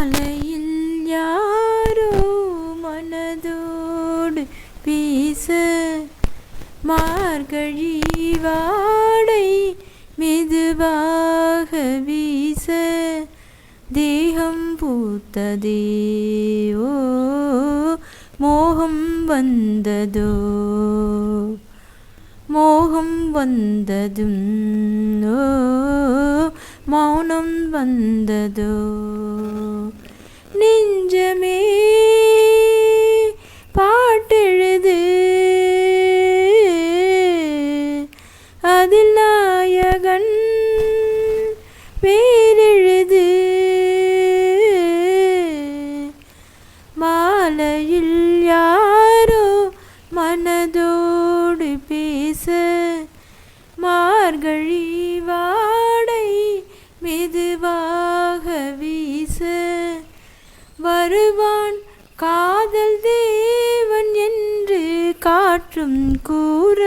மாலையில் யாரோ மனதோடு பேச மார்கழி வாடை மெதுவாக வீச தேகம் பூத்ததே. ஓ மோகம் வந்ததோ. மோகம் வந்ததும் ஓ மௌனம் வந்ததோ. மார்கழி வாடை மெதுவாக வீச. வருவான் காதல் தேவன் என்று காற்றும் கூற.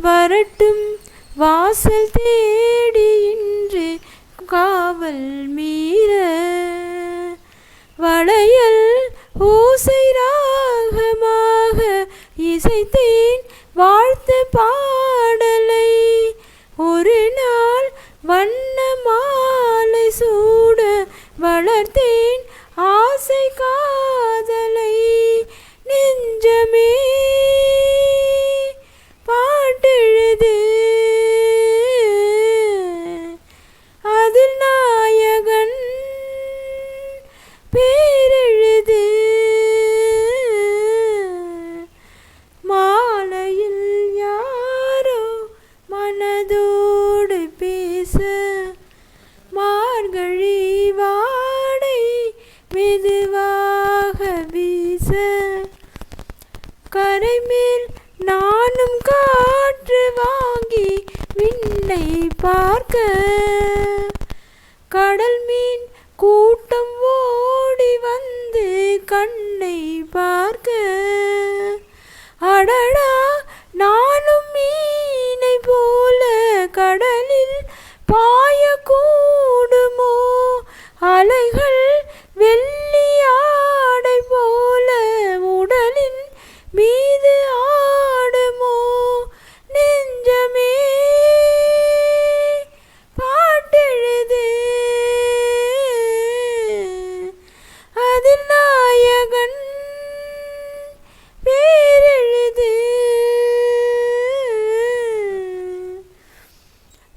வரட்டும் வாசல் தேடி இன்று காவல் மீற. வளையல் ஓசை ராகமாக இசைத்தேன் வாழ்த்து பாடலை. ஒரு நாள் வண்ண மாலை சூட வளர்த்தேன் ஆசை காதலை. நெஞ்சமே பாட்டெழுது. அதில் நாயகன் பே நானும் காற்று வாங்கி விண்ணை பார்க்க. கடல் மீன் கூட்டம் ஓடி வந்து கண்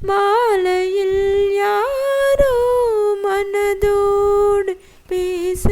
மாலையில் யாரோ மனதோடு பேச